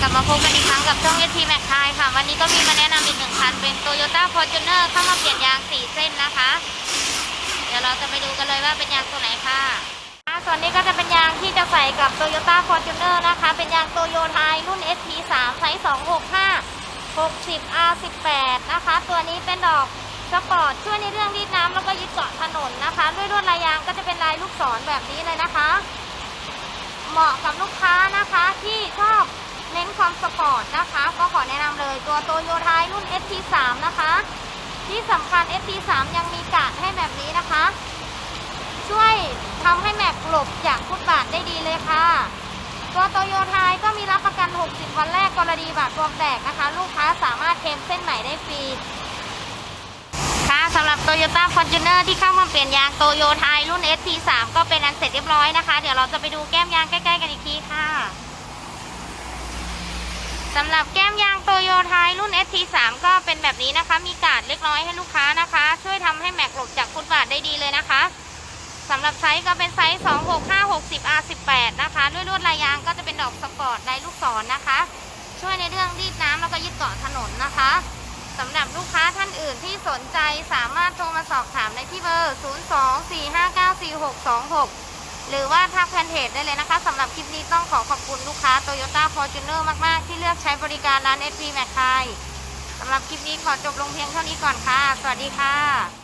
กลับมาพบกันอีกครั้งกับช่องเอทีแม็กไทยค่ะ วันนี้ก็มีมาแนะนำอีกหนึ่งคันเป็น Toyota Fortuner เข้ามาเปลี่ยนยาง4เส้นนะคะ เดี๋ยวเราจะไปดูกันเลยว่าเป็นยางตัวไหนค่ะอ่าส่วนนี้ก็จะเป็นยางที่จะใส่กับ Toyota Fortuner นะคะ เป็นยางโตโยไทยรุ่น ST3 ไซส์265 60 R18 นะคะ ตัวนี้เป็นดอกสปอร์ตช่วยในเรื่องรีดน้ำแล้วก็ยึดเกาะถนนนะคะ ด้วยลวดลายยางก็จะเป็นลายลูกศรแบบนี้เลยนะคะ เหมาะกับลูกค้านะคะที่ชอบ ความสปอร์ตนะคะ ก็ขอแนะนำเลยตัวโตโยไทยรุ่น ST3 นะคะ ที่สำคัญ ST3 ยังมีกาดให้แบบนี้นะคะ ช่วยทำให้แม็กหลบจากฟุตบาทได้ดีเลยค่ะ ตัวโตโยไทยก็มีรับประกัน 60 วันแรกกรณีบาดรวมแตกนะคะ ลูกค้าสามารถเคลมเส้นใหม่ได้ฟรีค่ะสำหรับ Toyota Fortuner ที่เข้ามาเปลี่ยนยางโตโยไทยรุ่น ST3 ก็เป็นอันเสร็จเรียบร้อยนะคะ เดี๋ยวเราจะไปดูแก้มยางใกล้ๆกันอีกทีค่ะ สำหรับแก้มยางโตโยไทยรุ่น ST3 ก็เป็นแบบนี้นะคะ มีกาดเล็กน้อยให้ลูกค้านะคะ ช่วยทำให้แม็กหลบจากฟุตบาทได้ดีเลยนะคะสำหรับไซส์ก็เป็นไซส์ 26560 R18 นะคะ ด้วยลวดลายยางก็จะเป็นดอกสปอร์ตลายลูกศรนะคะ ช่วยในเรื่องรีดน้ำแล้วก็ยึดเกาะถนนนะคะสำหรับลูกค้าท่านอื่นที่สนใจสามารถโทรมาสอบถามได้ที่เบอร์ 024594626 หรือว่าทักแฟนเพจได้เลยนะคะสำหรับคลิปนี้ต้องขอขอบคุณลูกค้า Toyota Fortuner มาก ๆ ที่เลือกใช้บริการร้าน SP m a c ไทยสำหรับคลิปนี้ขอจบลงเพียงเท่านี้ก่อนค่ะ สวัสดีค่ะ